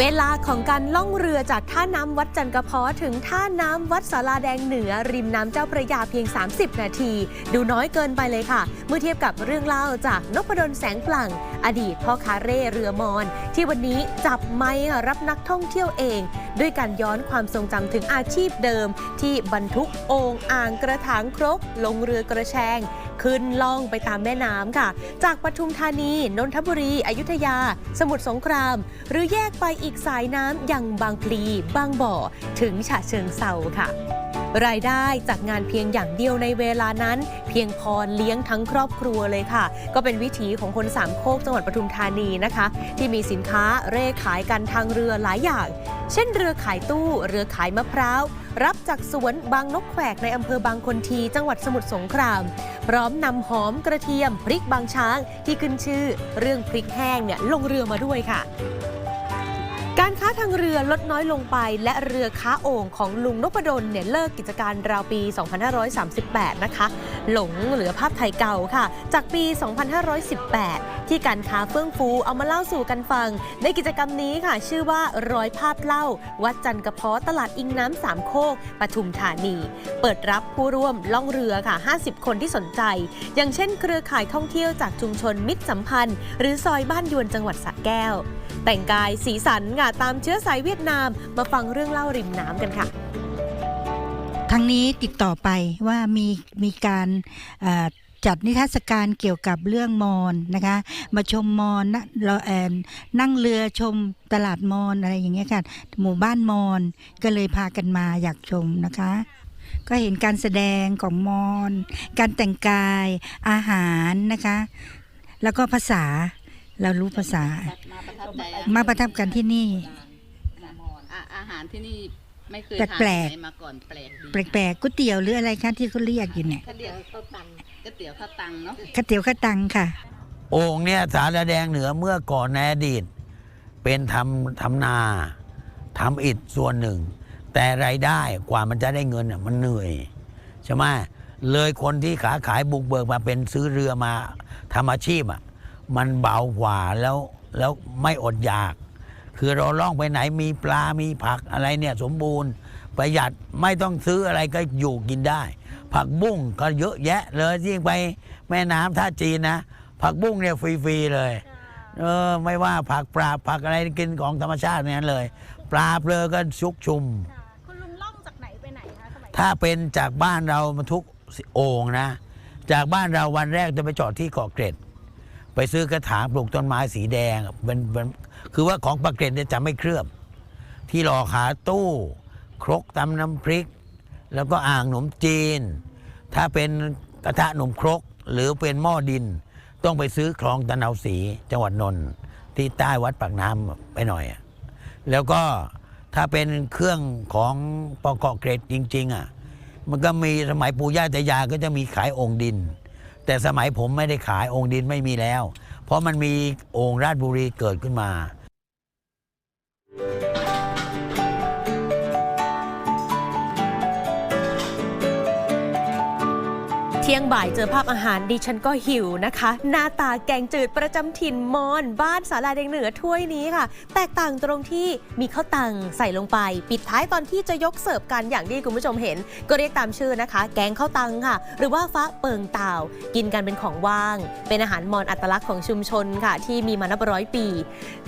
เวลาของการล่องเรือจากท่าน้ำวัดจันกระเพาะถึงท่าน้ำวัดสาราแดงเหนือ ริมน้ำเจ้าพระยาเพียง 30 นาที ดูน้อยเกินไปเลยค่ะ มื่อเทียบกับเรื่องเล่าจากนพดลแสงปลั่ง อดีตพ่อคาเร่เรือมอน ที่วันนี้จับไม้รับนักท่องเที่ยวเอง ด้วยการย้อนความทรงจำถึงอาชีพเดิม ที่บรรทุกโอ่งอ่างกระถางครก ลงเรือกระแชง ขึ้นล่องไปตามแม่น้ำค่ะ จากปทุมธานี นนทบุรี อยุธยา สมุทรสงคราม หรือแยกไปอีกสายน้ำอย่างบางพลีบางบ่อ ถึงฉะเชิงเซาค่ะ รายได้จากงานเพียงอย่างเดียวในเวลานั้น เพียงพอเลี้ยงทั้งครอบครัวเลยค่ะ ก็เป็นวิถีของคนสามโคกจังหวัดปทุมธานีนะคะ ที่มีสินค้าเร่ขายกันทางเรือหลายอย่าง เช่น เรือขายตู้เรือขายมะพร้าว รับจากสวนบางนกแขวกในอำเภอบางคนที จังหวัดสมุทรสงคราม พร้อมนำหอมกระเทียมพริกบางช้างที่ขึ้นชื่อ เรื่องพริกแห้งเนี่ยลงเรือมาด้วยค่ะ การค้าทางเรือลดน้อยลงไป และเรือค้าโอ่งของลุงนพดลเนี่ยเลิกกิจการราวปี 2538 นะคะ หลงเหลือภาพไทยเก่าค่ะ จากปี 2518 ที่การค้าเฟื่องฟูเอามาเล่าสู่กันฟัง ในกิจกรรมนี้ค่ะ ชื่อว่าร้อยภาพเล่า วัดจันกระเพาะตลาดอิงน้ำสามโคกปทุมธานี เปิดรับผู้ร่วมล่องเรือค่ะ 50 คนที่สนใจ อย่างเช่น เครือข่ายท่องเที่ยวจากชุมชนมิตรสัมพันธ์ หรือซอยบ้านยวนจังหวัดสระแก้ว แต่งกายสีสันค่ะตามเชื้อสายเวียดนาม มาฟังเรื่องเล่าริมน้ำกันค่ะครั้งนี้ติดต่อไปว่ามีมีการจัดนิทรรศการเกี่ยวกับเรื่องมอญนะคะ มาชมมอญนะเราแอนนั่งเรือชมตลาดมอญอะไรอย่างเงี้ยค่ะ หมู่บ้านมอญก็เลยพากันมาอยากชมนะคะ ก็เห็นการแสดงของมอญการแต่งกายอาหารนะคะ แล้วก็ภาษา เรารู้ภาษา มาประทับใจอะมาประทับกันที่นี่ อะอาหารที่นี่ไม่เคยแปลกๆทานที่ไหนมาก่อนแปลกดีแปลกๆก๋วยเตี๋ยวหรืออะไรคะที่เขาเรียกอยู่เนี่ยข้าวเตี๋ยวข้าวตังก๋วยเตี๋ยวข้าวตังเนาะข้าวเตี๋ยวข้าวตังค่ะ โอ่งเนี่ยสารแดงเหนือเมื่อก่อนในอดีต เป็นทำทำนาทำอิฐส่วนหนึ่ง แต่รายได้กว่ามันจะได้เงินน่ะมันเหนื่อยใช่ไหมเลยคนที่ขาขายบุกเบิกมาเป็นซื้อเรือมาทำอาชีพอะ มันเบากว่าแล้วแล้วไม่อดอยาก คือเราล่องไปไหนมีปลา มีผักอะไรเนี่ยสมบูรณ์ ประหยัดไม่ต้องซื้ออะไรก็อยู่กินได้ ผักบุ้งก็เยอะแยะเลยยิ่งไปแม่น้ำท่าจีนนะ ผักบุ้งเนี่ยฟรีๆเลยเออไม่ว่าผักปลาผักอะไรกินของธรรมชาตินั้นเลย ปลาเปลือก็ชุกชุม คุณลุงล่องจากไหนไปไหนคะสมัยถ้าเป็นจากบ้านเราบรรทุกโอ่งนะ จากบ้านเราวันแรกจะไปจอดที่เกาะเกร็ด ไปซื้อกระถางปลูกต้นไม้สีแดงเป็นเป็นคือว่าของปากเกร็ดเนี่ยจะไม่เคลือบ ที่หล่อขาตู้ ครกตำน้ำพริก แล้วก็อ่างหนมจีน ถ้าเป็นกระทะหนมครกหรือเป็นหม้อดิน ต้องไปซื้อคลองตะนาวศรีจังหวัดนนท์ที่ใต้วัดปากน้ำไปหน่อย แล้วก็ถ้าเป็นเครื่องของปอกเกาะเกร็ดจริง ๆอะมันก็มีสมัยปู่ย่าตายายก็จะมีขายองค์ดิน แต่สมัยผมไม่ได้ขายองค์ดินไม่มีแล้ว เพราะมันมีองค์ราชบุรีเกิดขึ้นมา เที่ยงบ่ายเจอภาพอาหารดิฉันก็หิวนะคะ หน้าตาแกงจืดประจำถิ่นมอน บ้านสาลาแดงเหนือถ้วยนี้ค่ะ แตกต่างตรงที่มีข้าวตังใส่ลงไป ปิดท้ายตอนที่จะยกเสิร์ฟกันอย่างที่คุณผู้ชมเห็น ก็เรียกตามชื่อนะคะ แกงข้าวตังค่ะ หรือว่าฟ้าเปิงเต่ากินกันเป็นของว่าง เป็นอาหารมอนอัตลักษณ์ของชุมชนค่ะ ที่มีมานับร้อยปี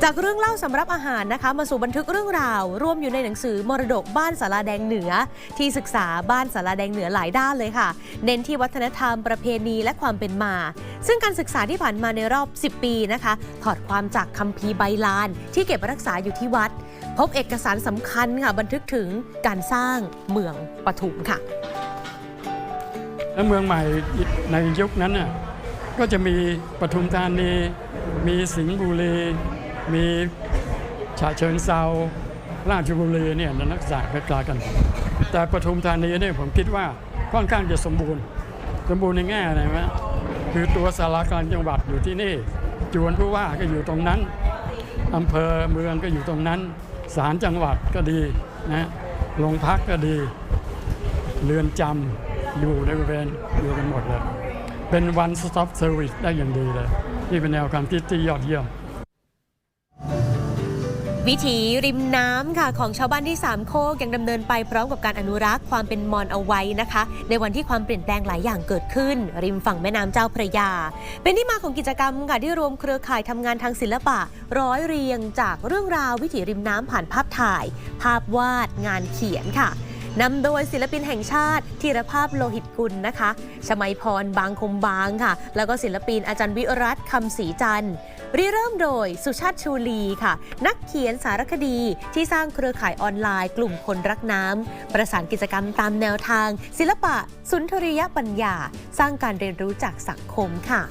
จากเรื่องเล่าสำรับอาหารนะคะ มาสู่บันทึกเรื่องราวรวมอยู่ในหนังสือมรดกบ้านสาราแดงเหนือ ที่ศึกษาบ้านสาราแดงเหนือหลายด้านเลยค่ะ เน้นที่วัฒนธรรม ประเพณีและความเป็นมา ซึ่งการศึกษาที่ผ่านมาในรอบ 10 ปีนะคะ ถอดความจากคัมภีร์ใบลาน ที่เก็บรักษาอยู่ที่วัด พบเอกสารสำคัญค่ะบันทึกถึงการสร้างเมืองปทุมค่ะ แล้วเมืองใหม่ในยุคนั้นน่ะก็จะมีปทุมธานี มีสิงห์บุรี มีฉะเชิงเซาราชบุรีเนี่ยนักศึกษาคล้ายกัน แต่ปทุมธานีเนี่ยผมคิดว่าค่อนข้างจะสมบูรณ์ สมบูรณ์ในแง่อะไรไหมคือตัวสารกลารจังหวัดอยู่ที่นี่จวนผู้ว่าก็อยู่ตรงนั้นอำเภอเมืองก็อยู่ตรงนั้นศาลจังหวัดก็ดีนะโรงพักก็ดี เรือนจำอยู่ในบริเวณอยู่กันหมดเลย เป็น one stop service ได้อย่างดีเลย นี่เป็นแนวความคิดที่ยอดเยี่ยม วิถีริมน้ำค่ะของชาวบ้านที่สามโคกยังดำเนินไปพร้อมกับการอนุรักษ์ความเป็นมอญเอาไว้นะคะ ในวันที่ความเปลี่ยนแปลงหลายอย่างเกิดขึ้น ริมฝั่งแม่น้ำเจ้าพระยา เป็นที่มาของกิจกรรมค่ะที่รวมเครือข่ายทำงานทางศิลปะ ร้อยเรียงจากเรื่องราววิถีริมน้ำผ่านภาพถ่าย ภาพวาดงานเขียนค่ะ นำโดยศิลปินแห่งชาติธีรภาพโลหิตกุลนะคะ ชมัยพรบางคมบางค่ะ แล้วก็ศิลปินอาจารย์วิรัตคำศรีจันทร์ริเริ่มโดยสุชาติชูลีค่ะ นักเขียนสารคดีที่สร้างเครือข่ายออนไลน์ กลุ่มคนรักน้ำประสานกิจกรรมตามแนวทาง ศิลปะ สุนทรียปัญญา สร้างการเรียนรู้จากสังคมค่ะ